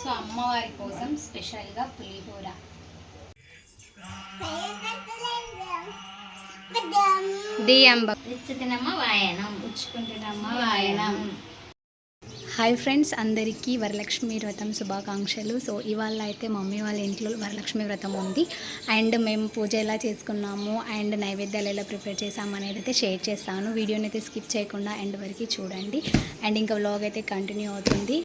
So అమ్మవారి కోసం స్పెషల్గా పులిహోర. వాయనం. వాయనం. హాయ్ ఫ్రెండ్స్ అందరికీ వరలక్ష్మి వ్రతం శుభాకాంక్షలు. సో ఇవాళ అయితే మమ్మీ వాళ్ళ ఇంట్లో వరలక్ష్మి వ్రతం ఉంది. అండ్ మేము పూజ ఎలా చేసుకున్నాము అండ్ నైవేద్యాలు ఎలా ప్రిపేర్ చేసాము అనేది అయితే షేర్ చేస్తాను. వీడియోని అయితే స్కిప్ చేయకుండా ఎండ్ వరకు చూడండి. అండ్ ఇంకా వ్లాగ్ అయితే కంటిన్యూ అవుతుంది.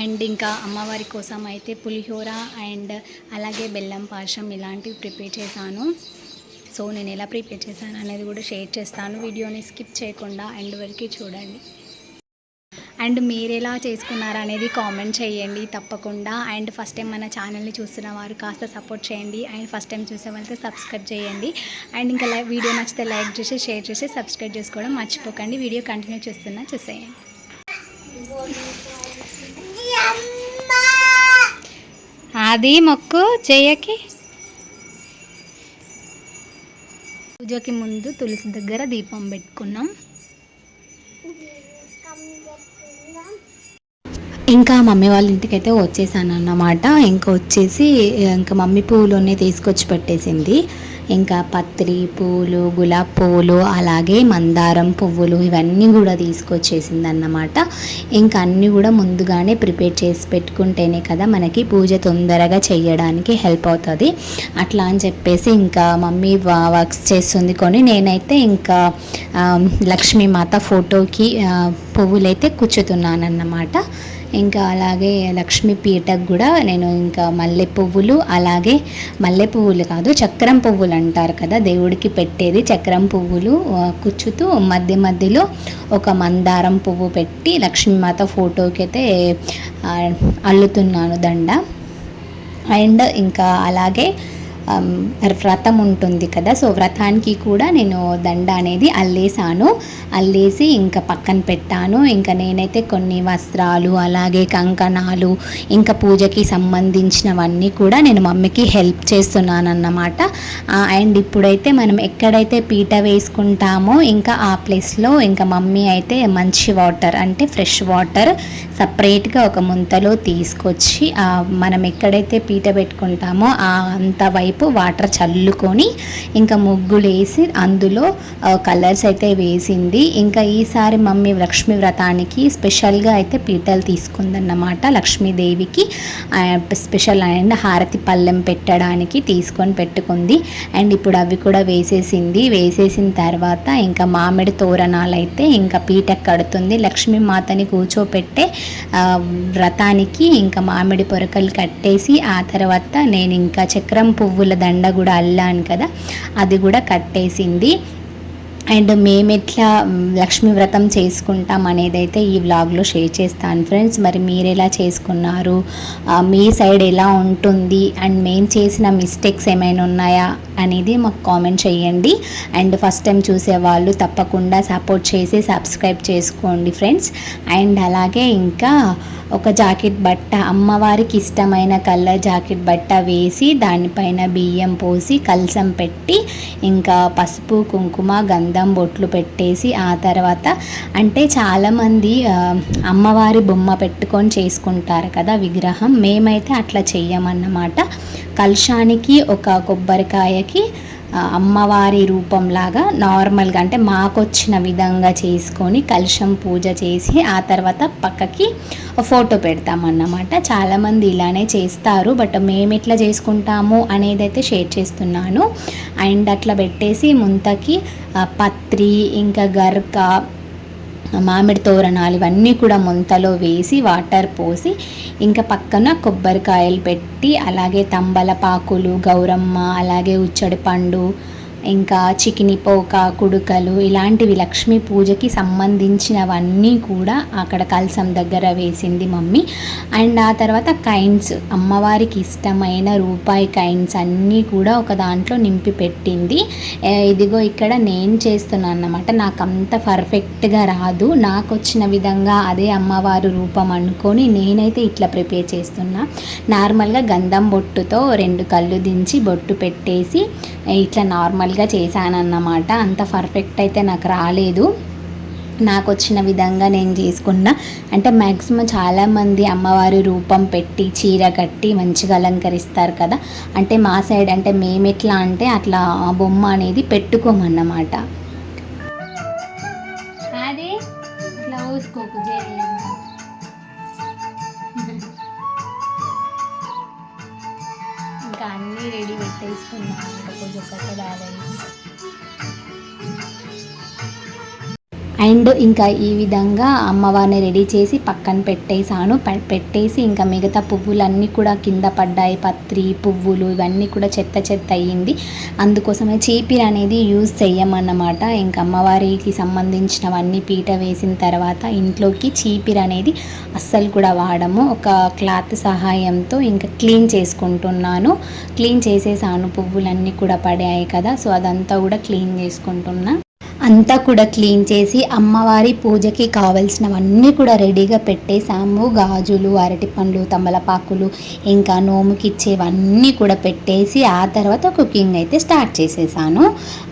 అండ్ ఇంకా అమ్మవారి కోసం అయితే పులిహోర అండ్ అలాగే బెల్లం పాశం ఇలాంటివి ప్రిపేర్ చేశాను. సో నేను ఎలా ప్రిపేర్ చేశాను అనేది కూడా షేర్ చేస్తాను. వీడియోని స్కిప్ చేయకుండా ఎండ్ వరకు చూడండి. అండ్ మీరు ఎలా చేసుకున్నారు అనేది కామెంట్ చేయండి తప్పకుండా. అండ్ ఫస్ట్ టైం మన ఛానల్ని చూస్తున్న వారు కాస్త సపోర్ట్ చేయండి. అండ్ ఫస్ట్ టైం చూసే వాళ్ళతో సబ్స్క్రైబ్ చేయండి. అండ్ ఇంకా వీడియో నచ్చితే లైక్ చేసి షేర్ చేసి సబ్స్క్రైబ్ చేసుకోవడం మర్చిపోకండి. వీడియో కంటిన్యూ చేస్తున్నా చూసేయండి. అది మొక్కు చెయ్యకి పూజకి ముందు తులసి దగ్గర దీపం పెట్టుకున్నాం. ఇంకా మమ్మీ వాళ్ళ ఇంటికి అయితే వచ్చేసాను అన్నమాట ఇంకా వచ్చేసి ఇంకా మమ్మీ పువ్వులోనే తీసుకొచ్చి పెట్టేసింది. ఇంకా పత్రి పూలు గులాబ్ పువ్వులు అలాగే మందారం పువ్వులు ఇవన్నీ కూడా తీసుకొచ్చేసింది అన్నమాట ఇంకా అన్నీ కూడా ముందుగానే ప్రిపేర్ చేసి పెట్టుకుంటేనే కదా మనకి పూజ తొందరగా చేయడానికి హెల్ప్ అవుతుంది. అట్లా అని చెప్పేసి ఇంకా మమ్మీ వర్క్స్ చేస్తుంది కొని నేనైతే ఇంకా లక్ష్మీమాత ఫోటోకి పువ్వులైతే కూర్చుతున్నానన్నమాట. ఇంకా అలాగే లక్ష్మీ పీటకు కూడా నేను ఇంకా మల్లె పువ్వులు అలాగే మల్లె పువ్వులు కాదు చక్రం పువ్వులు అంటారు కదా దేవుడికి పెట్టేది చక్రం పువ్వులు కూర్చుతూ కుచ్చుతూ మధ్య మధ్యలో ఒక మందారం పువ్వు పెట్టి లక్ష్మీమాత ఫోటోకి అయితే అల్లుతున్నాను దండ. అండ్ ఇంకా అలాగే వ్రతం ఉంటుంది కదా. సో వ్రతానికి కూడా నేను దండ అనేది అల్లేసాను. అల్లేసి ఇంకా పక్కన పెట్టాను. ఇంకా నేనైతే కొన్ని వస్త్రాలు అలాగే కంకణాలు ఇంకా పూజకి సంబంధించినవన్నీ కూడా నేను మమ్మీకి హెల్ప్ చేస్తున్నాను అన్నమాట అండ్ ఇప్పుడైతే మనం ఎక్కడైతే పీట వేసుకుంటామో ఇంకా ఆ ప్లేస్లో ఇంకా మమ్మీ అయితే మంచి వాటర్ అంటే ఫ్రెష్ వాటర్ సపరేట్గా ఒక ముంతలో తీసుకొచ్చి మనం ఎక్కడైతే పీట పెట్టుకుంటామో ఆ అంత వైపు వాటర్ చల్లుకొని ఇంకా ముగ్గులు వేసి అందులో కలర్స్ అయితే వేసింది. ఇంకా ఈసారి మమ్మీ లక్ష్మీ వ్రతానికి స్పెషల్గా అయితే పీటలు తీసుకుందన్నమాట లక్ష్మీదేవికి. స్పెషల్ అండ్ హారతి పళ్ళెం పెట్టడానికి తీసుకొని పెట్టుకుంది. అండ్ ఇప్పుడు అవి కూడా వేసేసింది. వేసేసిన తర్వాత ఇంకా మామిడి తోరణాలు అయితే ఇంకా పీట కడుతుంది. లక్ష్మీమాతని కూర్చోపెట్టే వ్రతానికి ఇంకా మామిడి పొరకలు కట్టేసి ఆ తర్వాత నేను ఇంకా చక్రం పువ్వులు దండ కూడా అల్లాను కదా అది కూడా కట్టేసింది. అండ్ మేము ఎట్లా లక్ష్మీ వ్రతం చేసుకుంటాం అనేది అయితే ఈ వ్లాగ్లో షేర్ చేస్తాను. ఫ్రెండ్స్ మరి మీరు ఎలా చేసుకున్నారు మీ సైడ్ ఎలా ఉంటుంది? అండ్ మేము చేసిన మిస్టేక్స్ ఏమైనా ఉన్నాయా అనేది మాకు కామెంట్ చేయండి. అండ్ ఫస్ట్ టైం చూసే వాళ్ళు తప్పకుండా సపోర్ట్ చేసి సబ్స్క్రైబ్ చేసుకోండి ఫ్రెండ్స్. అండ్ అలాగే ఇంకా ఒక జాకెట్ బట్ట అమ్మవారికి ఇష్టమైన కలర్ జాకెట్ బట్ట వేసి దానిపైన బియ్యం పోసి కలసం పెట్టి ఇంకా పసుపు కుంకుమ గంధం బొట్లు పెట్టేసి ఆ తర్వాత అంటే చాలామంది అమ్మవారి బొమ్మ పెట్టుకొని చేసుకుంటారు కదా విగ్రహం. మేమైతే అట్లా చెయ్యమన్నమాట. కలశానికి ఒక కొబ్బరికాయకి అమ్మవారి రూపంలాగా నార్మల్గా అంటే మాకొచ్చిన విధంగా చేసుకొని కలుషం పూజ చేసి ఆ తర్వాత పక్కకి ఫోటో పెడతామన్నమాట. చాలామంది ఇలానే చేస్తారు బట్ మేము ఎట్లా చేసుకుంటాము అనేది అయితే షేర్ చేస్తున్నాను. అండ్ అట్లా పెట్టేసి ముంతకి పత్రి ఇంకా గర్క మామిడి తోరణాలు ఇవన్నీ కూడా ముంతలో వేసి వాటర్ పోసి ఇంకా పక్కన కొబ్బరికాయలు పెట్టి అలాగే తంబలపాకులు గౌరమ్మ అలాగే ఉచ్చడి పండు ఇంకా చికిని పోక కుడుకలు ఇలాంటివి లక్ష్మీ పూజకి సంబంధించినవన్నీ కూడా అక్కడ కలసం దగ్గర వేసింది మమ్మీ. అండ్ ఆ తర్వాత కైన్స్ అమ్మవారికి ఇష్టమైన రూపాయి కైన్స్ అన్నీ కూడా ఒక దాంట్లో నింపి పెట్టింది. ఇదిగో ఇక్కడ నేను చేస్తున్నాను అన్నమాట. నాకు అంత పర్ఫెక్ట్గా రాదు. నాకు వచ్చిన విధంగా అదే అమ్మవారు రూపం అనుకొని నేనైతే ఇట్లా ప్రిపేర్ చేస్తున్నా. నార్మల్గా గంధం బొట్టుతో రెండు కళ్ళు దించి బొట్టు పెట్టేసి ఇట్లా నార్మల్ నార్మల్గా చేశానన్నమాట. అంత పర్ఫెక్ట్ అయితే నాకు రాలేదు. నాకు వచ్చిన విధంగా నేను చేసుకున్న. అంటే మ్యాక్సిమం చాలామంది అమ్మవారి రూపం పెట్టి చీర కట్టి మంచిగా అలంకరిస్తారు కదా. అంటే మా సైడ్ అంటే మేము ఎట్లా అంటే అట్లా ఆ బొమ్మ అనేది పెట్టుకోమన్నమాట. అండ్ ఇంకా ఈ విధంగా అమ్మవారిని రెడీ చేసి పక్కన పెట్టేశాను. పె- పెట్టేసి ఇంకా మిగతా పువ్వులన్నీ కూడా కింద పడ్డాయి. పత్రి పువ్వులు ఇవన్నీ కూడా చెత్త చెత్త అయ్యింది అందుకోసమే చీపిరి అనేది యూజ్ చెయ్యమన్నమాట. ఇంకా అమ్మవారికి సంబంధించినవన్నీ పీట వేసిన తర్వాత ఇంట్లోకి చీపిరి అనేది అస్సలు కూడా వాడము. ఒక క్లాత్ సహాయంతో ఇంకా క్లీన్ చేసుకుంటున్నాను. క్లీన్ చేసేసాను. పువ్వులన్నీ కూడా పడాయి కదా. సో అదంతా కూడా క్లీన్ చేసుకుంటున్నా. అంతా కూడా క్లీన్ చేసి అమ్మవారి పూజకి కావలసినవన్నీ కూడా రెడీగా పెట్టేసాము గాజులు అరటిపండ్లు తమలపాకులు ఇంకా నోముకి ఇచ్చేవన్నీ కూడా పెట్టేసి ఆ తర్వాత కుకింగ్ అయితే స్టార్ట్ చేసేసాను.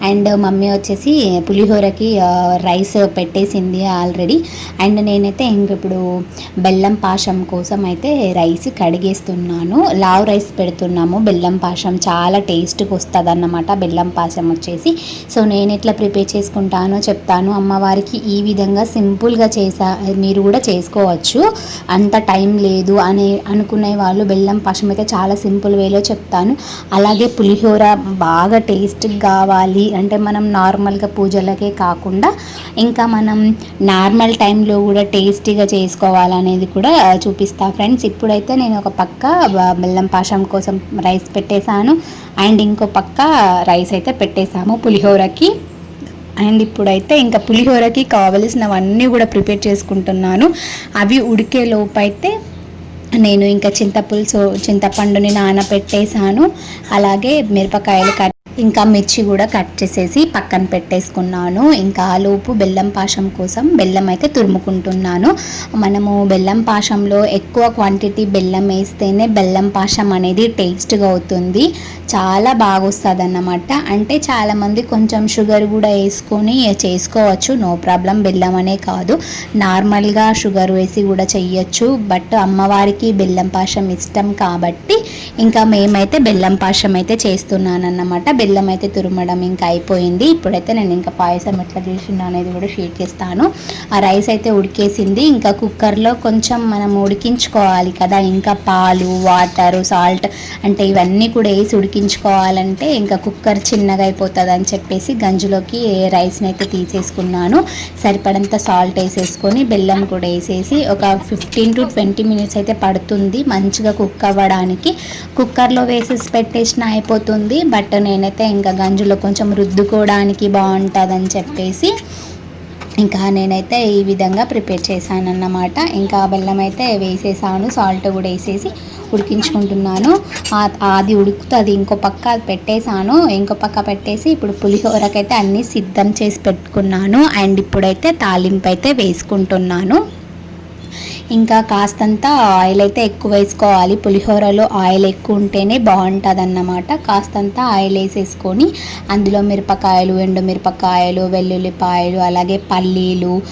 అండ్ మమ్మీ వచ్చేసి పులిహోరకి రైస్ పెట్టేసింది ఆల్రెడీ. అండ్ నేనైతే ఇంక ఇప్పుడు బెల్లం పాషం కోసం అయితే రైస్ కడిగేస్తున్నాను. లావ్ రైస్ పెడుతున్నాము. బెల్లం పాషం చాలా టేస్ట్గా వస్తుంది అన్నమాట బెల్లం పాషం వచ్చేసి. సో నేను ఎట్లా ప్రిపేర్ చేసుకుంటాను చెప్తాను. అమ్మవారికి ఈ విధంగా సింపుల్గా చేసా మీరు కూడా చేసుకోవచ్చు. అంత టైం లేదు అని అనుకునే వాళ్ళు బెల్లం పాషం అయితే చాలా సింపుల్ వేలో చెప్తాను. అలాగే పులిహోర బాగా టేస్ట్ కావాలి. అంటే మనం నార్మల్గా పూజలకే కాకుండా ఇంకా మనం నార్మల్ టైంలో కూడా టేస్టీగా చేసుకోవాలనేది కూడా చూపిస్తా ఫ్రెండ్స్. ఇప్పుడైతే నేను ఒక పక్క బెల్లం పాషం కోసం రైస్ పెట్టేశాను. అండ్ ఇంకో పక్క రైస్ అయితే పెట్టేశాము పులిహోరకి. అండ్ ఇప్పుడైతే ఇంకా పులిహోరకి కావలసినవన్నీ కూడా ప్రిపేర్ చేసుకుంటున్నాను. అవి ఉడికే లోపైతే నేను ఇంకా చింతపులుసు చింతపండుని నానబెట్టేశాను అలాగే మిరపకాయలు కట్ ఇంకా మిర్చి కూడా కట్ చేసేసి పక్కన పెట్టేసుకున్నాను. ఇంకా ఆలోపు లోపు బెల్లం పాషం కోసం బెల్లం అయితే తురుముకుంటున్నాను. మనము బెల్లం పాషంలో ఎక్కువ క్వాంటిటీ బెల్లం వేస్తేనే బెల్లం పాషం అనేది టేస్ట్గా అవుతుంది. చాలా బాగా వస్తుంది అన్నమాట అంటే చాలామంది కొంచెం షుగర్ కూడా వేసుకొని చేసుకోవచ్చు. నో ప్రాబ్లం బెల్లం అనే కాదు. నార్మల్గా షుగర్ వేసి కూడా చెయ్యొచ్చు. బట్ అమ్మవారికి బెల్లం పాషం ఇష్టం కాబట్టి ఇంకా మేమైతే బెల్లం పాషం అయితే చేస్తున్నాను అన్నమాట బెల్లం అయితే తురుమడం ఇంకా అయిపోయింది. ఇప్పుడైతే నేను ఇంకా పాయసం ఎట్లా చేసిన అనేది కూడా షేర్ చేస్తాను. ఆ రైస్ అయితే ఉడికేసింది. ఇంకా కుక్కర్లో కొంచెం మనం ఉడికించుకోవాలి కదా. ఇంకా పాలు వాటర్ సాల్ట్ అంటే ఇవన్నీ కూడా వేసి ఉడికించుకోవాలంటే ఇంకా కుక్కర్ చిన్నగా అయిపోతుంది అని చెప్పేసి గంజులోకి రైస్ని అయితే తీసేసుకున్నాను. సరిపడంత సాల్ట్ వేసేసుకొని బెల్లం కూడా వేసేసి ఒక ఫిఫ్టీన్ టు ట్వంటీ మినిట్స్ అయితే పడుతుంది మంచిగా కుక్ అవ్వడానికి. కుక్కర్లో వేసేసి పెట్టేసిన అయిపోతుంది. బట్ నేనైతే ఇంకా గంజులో కొంచెం రుద్దుకోవడానికి బాగుంటుందని చెప్పేసి ఇంకా నేనైతే ఈ విధంగా ప్రిపేర్ చేశాను అన్నమాట ఇంకా బెల్లం అయితే వేసేసాను సాల్ట్ కూడా వేసేసి ఉడికించుకుంటున్నాను. అది ఉడుకుతుంది ఇంకో పక్క అది పెట్టేశాను. ఇంకో పక్క పెట్టేసి ఇప్పుడు పులిహోరకైతే అన్నీ సిద్ధం చేసి పెట్టుకున్నాను. అండ్ ఇప్పుడైతే తాలింపు అయితే వేసుకుంటున్నాను. ఇంకా కాస్తంత ఆయిల్ అయితే ఎక్కువ వేసుకోవాలి. పులిహోరలో ఆయిల్ ఎక్కువ ఉంటేనే బాగుంటుంది అన్నమాట కాస్తంత ఆయిల్ వేసేసుకొని అందులో మిరపకాయలు ఎండుమిరపకాయలు వెల్లుల్లిపాయలు అలాగే పల్లీలు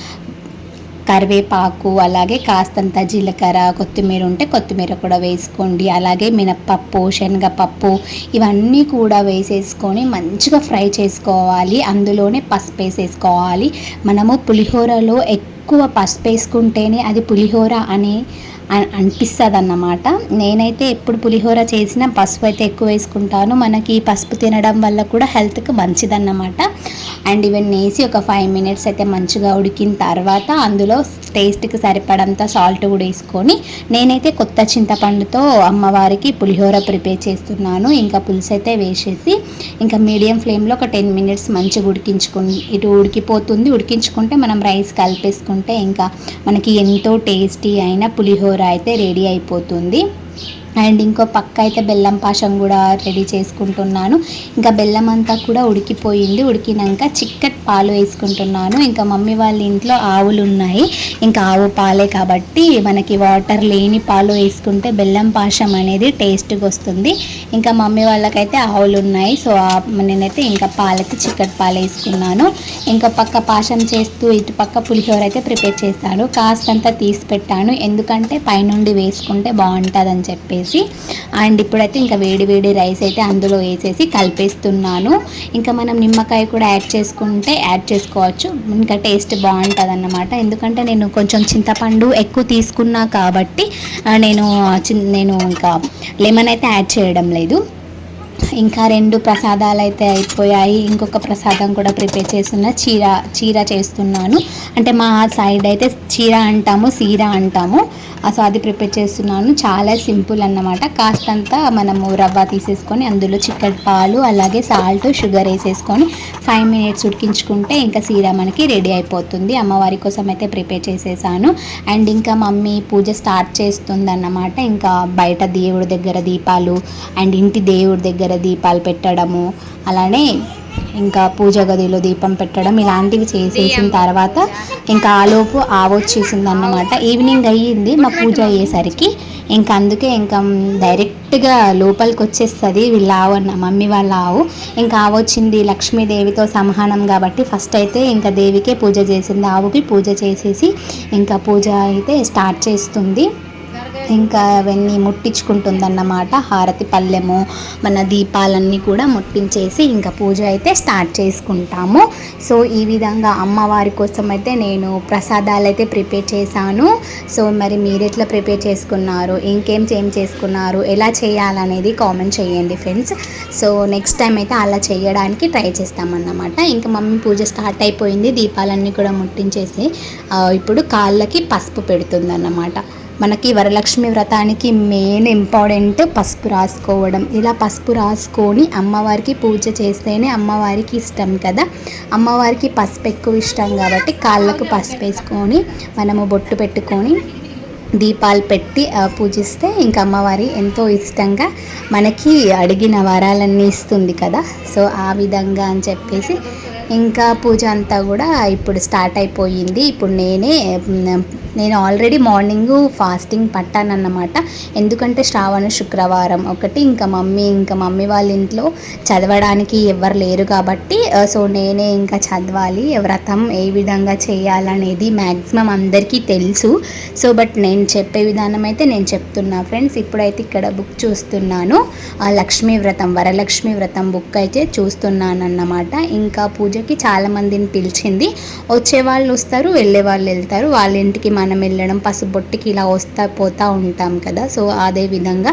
కరివేపాకు అలాగే కాస్తంత జీలకర్ర కొత్తిమీర ఉంటే కొత్తిమీర కూడా వేసుకోండి. అలాగే మినప్పప్పు శనగపప్పు ఇవన్నీ కూడా వేసేసుకొని మంచిగా ఫ్రై చేసుకోవాలి. అందులోనే పసుపు వేసేసుకోవాలి. మనము పులిహోరలో ఎక్కువ ఎక్కువ పసుపు వేసుకుంటేనే అది పులిహోర అని అనిపిస్తుంది అన్నమాట నేనైతే ఎప్పుడు పులిహోర చేసినా పసుపు అయితే ఎక్కువ వేసుకుంటాను. మనకి పసుపు తినడం వల్ల కూడా హెల్త్కి మంచిదన్నమాట. అండ్ ఇవన్నీ వేసి ఒక ఫైవ్ మినిట్స్ అయితే మంచిగా ఉడికిన తర్వాత అందులో టేస్ట్కి సరిపడంత సాల్ట్ కూడా వేసుకొని నేనైతే కొత్త చింతపండుతో అమ్మవారికి పులిహోర ప్రిపేర్ చేస్తున్నాను. ఇంకా పులుసు అయితే వేసేసి ఇంకా మీడియం ఫ్లేమ్లో ఒక టెన్ మినిట్స్ మంచిగా ఉడికించుకుని ఇటు ఉడికిపోతుంది. ఉడికించుకుంటే మనం రైస్ కలిపేసుకుంటే ఇంకా మనకి ఎంతో టేస్టీ అయిన పులిహోర అయితే రెడీ అయిపోతుంది. అండ్ ఇంకో పక్క అయితే బెల్లం పాషం కూడా రెడీ చేసుకుంటున్నాను. ఇంకా బెల్లం అంతా కూడా ఉడికిపోయింది. ఉడికినాక చిక్కటి పాలు వేసుకుంటున్నాను. ఇంకా మమ్మీ వాళ్ళ ఇంట్లో ఆవులు ఉన్నాయి. ఇంకా ఆవు పాలే కాబట్టి మనకి వాటర్ లేని పాలు వేసుకుంటే బెల్లం పాషం అనేది టేస్ట్గా వస్తుంది. ఇంకా మమ్మీ వాళ్ళకైతే ఆవులు ఉన్నాయి. సో నేనైతే ఇంకా పాలకి చిక్కటి పాలు వేసుకున్నాను. ఇంకా పక్క పాషం చేస్తూ ఇటు పక్క పులిహోర అయితే ప్రిపేర్ చేస్తాను. కాస్తంతా తీసి పెట్టాను. ఎందుకంటే పైనుండి వేసుకుంటే బాగుంటుందని చెప్పేసి. అండ్ ఇప్పుడైతే ఇంకా వేడి వేడి రైస్ అయితే అందులో వేసేసి కలిపేస్తున్నాను. ఇంకా మనం నిమ్మకాయ కూడా యాడ్ చేసుకుంటే యాడ్ చేసుకోవచ్చు. ఇంకా టేస్ట్ బాగుంటుంది అన్నమాట ఎందుకంటే నేను కొంచెం చింతపండు ఎక్కువ తీసుకున్నా కాబట్టి నేను చిన్- నేను ఇంకా లెమన్ అయితే యాడ్ చేయడం లేదు. ఇంకా రెండు ప్రసాదాలు అయితే అయిపోయాయి. ఇంకొక ప్రసాదం కూడా ప్రిపేర్ చేస్తున్న. చీర చీర చేస్తున్నాను. అంటే మా సైడ్ అయితే చీర అంటాము సీర అంటాము. సో అది ప్రిపేర్ చేస్తున్నాను. చాలా సింపుల్ అన్నమాట. కాస్తంత మనము రవ్వ తీసేసుకొని అందులో చిక్కటి పాలు అలాగే సాల్ట్ షుగర్ వేసేసుకొని ఫైవ్ మినిట్స్ ఉడికించుకుంటే ఇంకా సీర మనకి రెడీ అయిపోతుంది. అమ్మవారి కోసం అయితే ప్రిపేర్ చేసేసాను. అండ్ ఇంకా మమ్మీ పూజ స్టార్ట్ చేస్తుంది అన్నమాట ఇంకా బయట దేవుడి దగ్గర దీపాలు అండ్ ఇంటి దేవుడి దగ్గర దీపాలు పెట్టడము అలానే ఇంకా పూజ గదిలో దీపం పెట్టడం ఇలాంటివి చేసేసిన తర్వాత ఇంకా ఆలోపు ఆవొచ్చేసింది అన్నమాట ఈవినింగ్ అయ్యింది మా పూజ అయ్యేసరికి ఇంకా అందుకే ఇంకా డైరెక్ట్గా లోపలికి వచ్చేస్తుంది వీళ్ళ ఆవు అన్న మమ్మీ వాళ్ళ ఆవు. ఇంకా ఆవు వచ్చింది లక్ష్మీదేవితో సమానం కాబట్టి ఫస్ట్ అయితే ఇంకా దేవికే పూజ చేసింది ఆవుకి పూజ చేసేసి ఇంకా పూజ అయితే స్టార్ట్ చేస్తుంది. ఇంకా అవన్నీ ముట్టించుకుంటుందన్నమాట. హారతి పల్లెము మన దీపాలన్నీ కూడా ముట్టించేసి ఇంకా పూజ అయితే స్టార్ట్ చేసుకుంటాము. సో ఈ విధంగా అమ్మవారి కోసం అయితే నేను ప్రసాదాలు అయితే ప్రిపేర్ చేశాను. సో మరి మీరు ఎట్లా ప్రిపేర్ చేసుకున్నారు ఇంకేం చేం చేసుకున్నారు ఎలా చేయాలనేది కామెంట్ చేయండి ఫ్రెండ్స్. సో నెక్స్ట్ టైం అయితే అలా చేయడానికి ట్రై చేస్తామన్నమాట. ఇంకా మమ్మీ పూజ స్టార్ట్ అయిపోయింది దీపాలన్నీ కూడా ముట్టించేసి ఇప్పుడు కాళ్ళకి పసుపు పెడుతుందన్నమాట. మనకి వరలక్ష్మి వ్రతానికి మెయిన్ ఇంపార్టెంట్ పసుపు రాసుకోవడం. ఇలా పసుపు రాసుకొని అమ్మవారికి పూజ చేస్తేనే అమ్మవారికి ఇష్టం కదా. అమ్మవారికి పసుపు ఎక్కువ ఇష్టం కాబట్టి కాళ్ళకు పసుపు వేసుకొని మనము బొట్టు పెట్టుకొని దీపాలు పెట్టి పూజిస్తే ఇంకా అమ్మవారి ఎంతో ఇష్టంగా మనకి అడిగిన వరాలన్నీ ఇస్తుంది కదా. సో ఆ విధంగా అని చెప్పేసి ఇంకా పూజ అంతా కూడా ఇప్పుడు స్టార్ట్ అయిపోయింది. ఇప్పుడు నేనే నేను ఆల్రెడీ మార్నింగ్ ఫాస్టింగ్ పట్టానన్నమాట. ఎందుకంటే శ్రావణ శుక్రవారం ఒకటి ఇంకా మమ్మీ ఇంకా మమ్మీ వాళ్ళ ఇంట్లో చదవడానికి ఎవరు లేరు కాబట్టి సో నేనే ఇంకా చదవాలి వ్రతం ఏ విధంగా చేయాలనేది మ్యాక్సిమం అందరికీ తెలుసు. సో బట్ నేను చెప్పే విధానం అయితే నేను చెప్తున్నా ఫ్రెండ్స్. ఇప్పుడైతే ఇక్కడ బుక్ చూస్తున్నాను. ఆ లక్ష్మీ వ్రతం వరలక్ష్మి వ్రతం బుక్ అయితే చూస్తున్నాను అన్నమాట ఇంకా పూజకి చాలామందిని పిలిచింది. వచ్చే వాళ్ళు వస్తారు వెళ్ళే వాళ్ళు వెళ్తారు. వాళ్ళ ఇంటికి మనం వెళ్ళడం పసుబొట్టికి ఇలా వస్తా పోతా ఉంటాం కదా. సో అదే విధంగా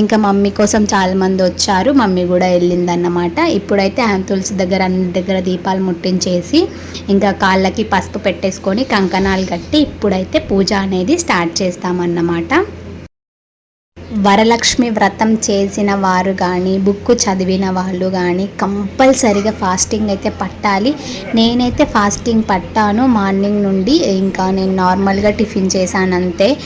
ఇంకా మమ్మీ కోసం చాలామంది వచ్చారు. మమ్మీ కూడా వెళ్ళిందన్నమాట. ఇప్పుడైతే ఆమె తులసి దగ్గర అన్ని దగ్గర దీపాలు ముట్టించేసి ఇంకా కాళ్ళకి పసుపు పెట్టేసుకొని కంకణాలు కట్టి ఇప్పుడైతే పూజ అనేది స్టార్ట్ చేస్తామన్నమాట. వరలక్ష్మి వ్రతం చేసిన వారు కానీ బుక్ చదివిన వాళ్ళు కానీ కంపల్సరిగా ఫాస్టింగ్ అయితే పట్టాలి. నేనైతే ఫాస్టింగ్ పట్టాను మార్నింగ్ నుండి. ఇంకా నేను నార్మల్గా టిఫిన్ చేశాను అంతే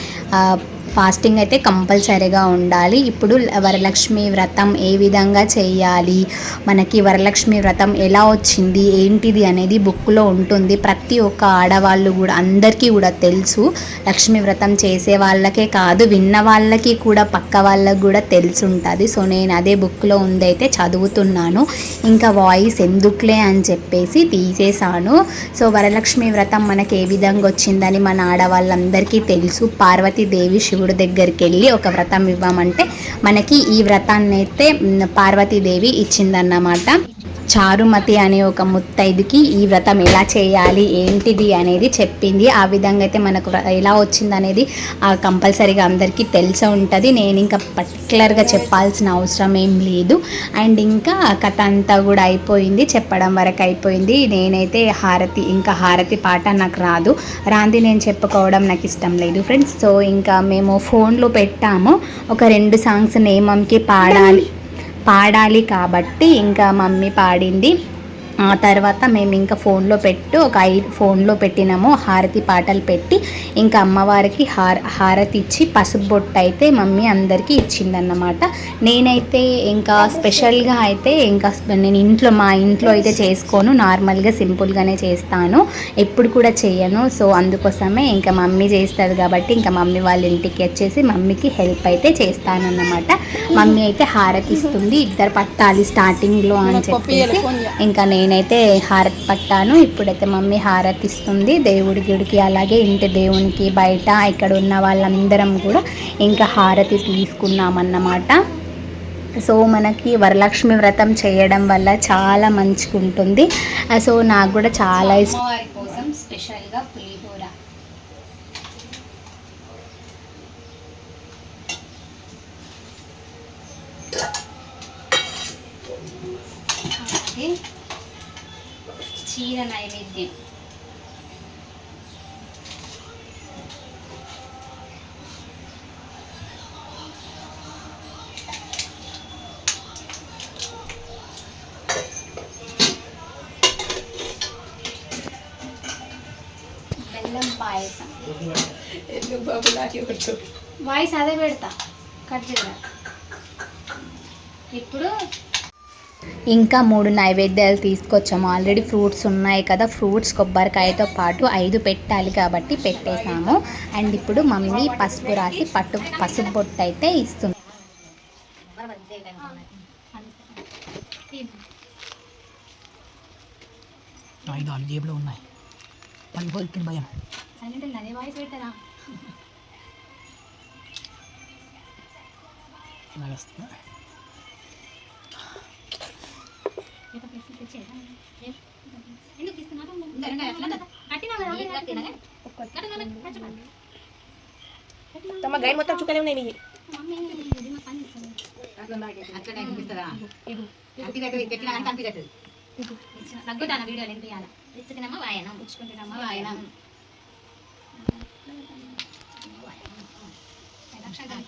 ఫాస్టింగ్ అయితే కంపల్సరీగా ఉండాలి. ఇప్పుడు వరలక్ష్మి వ్రతం ఏ విధంగా చేయాలి? మనకి వరలక్ష్మి వ్రతం ఎలా వచ్చింది? ఏంటిది అనేది బుక్లో ఉంటుంది. ప్రతి ఒక్క ఆడవాళ్ళు కూడా అందరికీ కూడా తెలుసు. లక్ష్మీ వ్రతం చేసే వాళ్ళకే కాదు విన్న వాళ్ళకి కూడా పక్క వాళ్ళకి కూడా తెలిసి ఉంటుంది సో నేను అదే బుక్లో ఉందైతే చదువుతున్నాను. ఇంకా వాయిస్ ఎందుకులే అని చెప్పేసి తీసేశాను. సో వరలక్ష్మి వ్రతం మనకి ఏ విధంగా వచ్చిందని మన ఆడవాళ్ళందరికీ తెలుసు. పార్వతీదేవి శివుడు దగ్గరికి వెళ్ళి ఒక వ్రతం ఇవ్వమంటే మనకి ఈ వ్రతాన్ని అయితే పార్వతీదేవి ఇచ్చిందన్నమాట. చారుమతి అనే ఒక ముత్తైదుకి ఈ వ్రతం ఎలా చేయాలి ఏంటిది అనేది చెప్పింది. ఆ విధంగా అయితే మనకు వ్ర- ఎలా వచ్చింది అనేది కంపల్సరీగా అందరికీ తెలిసే ఉంటుంది. నేను ఇంకా పర్టికులర్గా చెప్పాల్సిన అవసరం ఏం లేదు. అండ్ ఇంకా కథ అంతా కూడా అయిపోయింది చెప్పడం వరకు అయిపోయింది. నేనైతే హారతి ఇంకా హారతి పాట నాకు రాదు. రాంది నేను చెప్పుకోవడం నాకు ఇష్టం లేదు ఫ్రెండ్స్. సో ఇంకా మేము ఫోన్లో పెట్టాము. ఒక రెండు సాంగ్స్ నేమంకి పాడాలి. పాడాలి కాబట్టి ఇంకా మమ్మీ పాడింది. ఆ తర్వాత మేము ఇంకా ఫోన్లో పెట్టు ఒక ఐ ఫోన్లో పెట్టినాము హారతి పాటలు పెట్టి ఇంకా అమ్మవారికి హార హారతి ఇచ్చి పసుపు బొట్టు అయితే మమ్మీ అందరికీ ఇచ్చిందన్నమాట. నేనైతే ఇంకా స్పెషల్గా అయితే ఇంకా నేను ఇంట్లో మా ఇంట్లో అయితే చేసుకోను నార్మల్గా సింపుల్గానే చేస్తాను. ఎప్పుడు కూడా చేయను సో అందుకోసమే ఇంకా మమ్మీ చేస్తుంది కాబట్టి ఇంకా మమ్మీ వాళ్ళ ఇంటికి వచ్చేసి మమ్మీకి హెల్ప్ అయితే చేస్తానన్నమాట. మమ్మీ అయితే హారతి ఇస్తుంది ఇద్దరు పట్టాలి స్టార్టింగ్లో అని చెప్పేసి ఇంకా నేనైతే హారతి పట్టాను. ఇప్పుడైతే మమ్మీ హారతి ఇస్తుంది. దేవుడి గుడికి అలాగే ఇంటి దేవునికి బయట ఇక్కడ ఉన్న వాళ్ళందరం కూడా ఇంకా హారతి తీసుకున్నామన్నమాట. సో మనకి వరలక్ష్మి వ్రతం చేయడం వల్ల చాలా మంచిగా ఉంటుంది సో నాకు కూడా చాలా ఇష్టం. కోసం స్పెషల్గా అలాగే చీర నైవేద్యం. బెల్లం పాయసం. వాయిస్ అదే పెడతా. కట్ చేయరా ఇప్పుడు ఇంకా మూడు నైవేద్యాలు తీసుకొచ్చాము. ఆల్రెడీ ఫ్రూట్స్ ఉన్నాయి కదా ఫ్రూట్స్ కొబ్బరికాయతో పాటు ఐదు పెట్టాలి కాబట్టి పెట్టేశాము అండ్ ఇప్పుడు మమ్మీ పసుపు రాసి పట్టు పసుపు బొట్టు అయితే ఇస్తుంది. ఆయుధాలు జేబులో ఉన్నాయి. పడిపోతుంది భయం. అదే వాయిస్ పెట్టరా? నడుస్తున్నా తమ గైడ్ మొత్తం చుక్కలే ఉన్నాయి నీవి నగ్గుతాను వీడియోలు వినిపించాలి ఇచ్చుకున్నామా వాయనం ఇచ్చుకుంటున్నామా వాయనం వచ్చేవాళ్ళు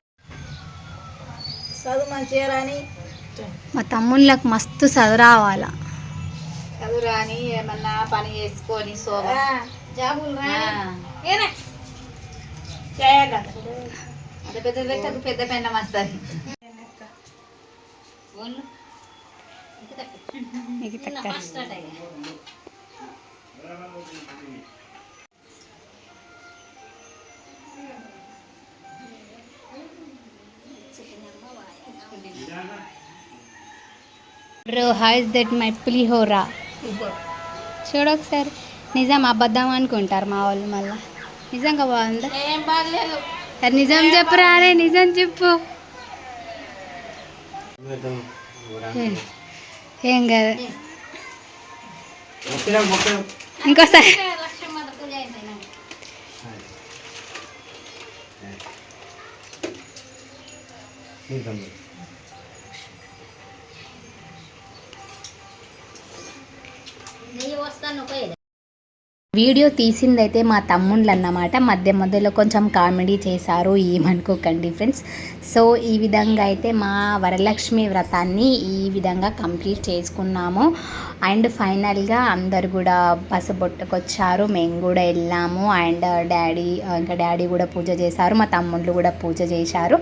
చదువు మంచిగా రాని మా తమ్ముళ్ళకి మస్తు చదువు రావాలా చదువు రాని ఏమన్నా పని చేసుకొని శోభ జాబులు అంత పెద్ద పెట్టకు పెద్ద పెన్న వస్తుంది bro how's that my pulihora చూడు ఒకసారి నిజం అబద్ధం అనుకుంటారు మా వాళ్ళు మళ్ళీ నిజంగా బాగుందా సరే నిజం చెప్పు రారే నిజం చెప్పు ఏ- ఏం కాదు ఇంకోసారి వీడియో తీసిందైతే మా తమ్ముళ్ళు అన్నమాట మధ్య మధ్యలో కొంచెం కామెడీ చేశారు ఏమనుకోకండి ఫ్రెండ్స్. సో ఈ విధంగా అయితే మా వరలక్ష్మి వ్రతాన్ని ఈ విధంగా కంప్లీట్ చేసుకున్నాము. అండ్ ఫైనల్గా అందరు కూడా పసుబొట్టుకు మేము కూడా వెళ్ళాము. అండ్ డాడీ ఇంకా డాడీ కూడా పూజ చేశారు. మా తమ్ముళ్ళు కూడా పూజ చేశారు.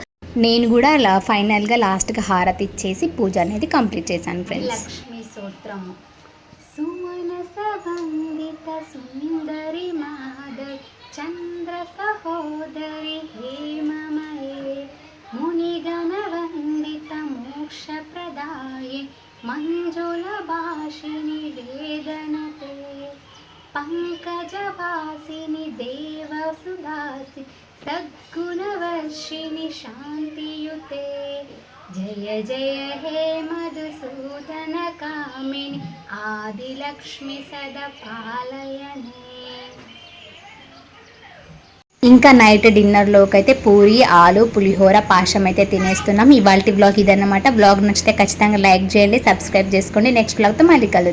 నేను కూడా లా ఫైనల్గా లాస్ట్గా హారతి ఇచ్చేసి పూజ అనేది కంప్లీట్ చేశాను ఫ్రెండ్స్. లక్ష్మీ సూత్రము. वन्दितसुन्दरि माधव चन्द्रसहोदरि हे ममये मुनिगणवन्दितमोक्षप्रदाये मञ्जुलभाषिणि वेदनते। पङ्कजवासिनि देवसुदासि सद्गुणवर्षिणि शान्तियुते। जय जय हे मधुसूदन कामिनि आदिलक्ष्मि सदा पालयने ఇంకా నైట్ డిన్నర్లోకి అయితే పూరి ఆలు పులిహోర పాశం అయితే తినేస్తున్నాం ఇవాళ బ్లాగ్ ఇదన్నమాట బ్లాగ్ నచ్చితే ఖచ్చితంగా లైక్ చేయండి సబ్స్క్రైబ్ చేసుకోండి నెక్స్ట్ బ్లాగ్తో మళ్ళీ కలుద్దాం